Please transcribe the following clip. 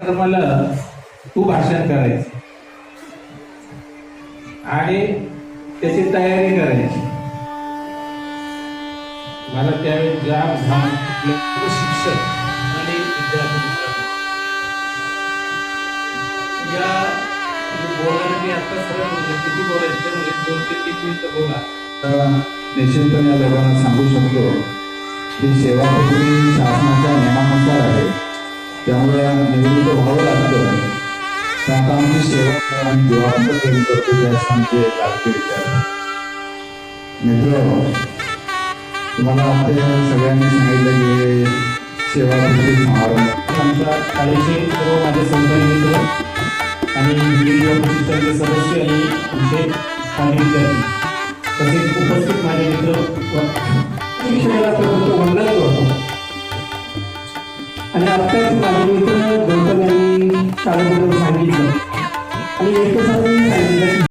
कार्यक्रमाला तू भाषण करायचं. आणि त्याची तयारी करायची. मला त्यावेळी जाम घाम शिक्षक आणि विद्यार्थी या मी आता सरळ म्हणजे किती बोलायचं म्हणजे दोन ते तीन मिनिटं बोला. निश्चितपणे या लोकांना सांगू शकतो की सेवा शासनाच्या नियमामध्ये त्यामुळे निवृत्त व्हावं लागतं. तर आता आमची सेवा आणि देवाचं प्रेम करतो ते आमचे लाडके विचार. मित्र तुम्हाला वाटते सगळ्यांनी सांगितलं की हे सेवा पदवी समारंभ. आमच्या शाळेचे सर्व माझे सहकारी मित्र आणि विविध प्रशिक्षणाचे सदस्य आणि आमचे स्थानिक विद्यार्थी तसेच उपस्थित माझे मित्र शिक्षणाला आणि आत्ताच माझे मित्र गौतम यांनी शाळेबद्दल सांगितलं. आणि एकच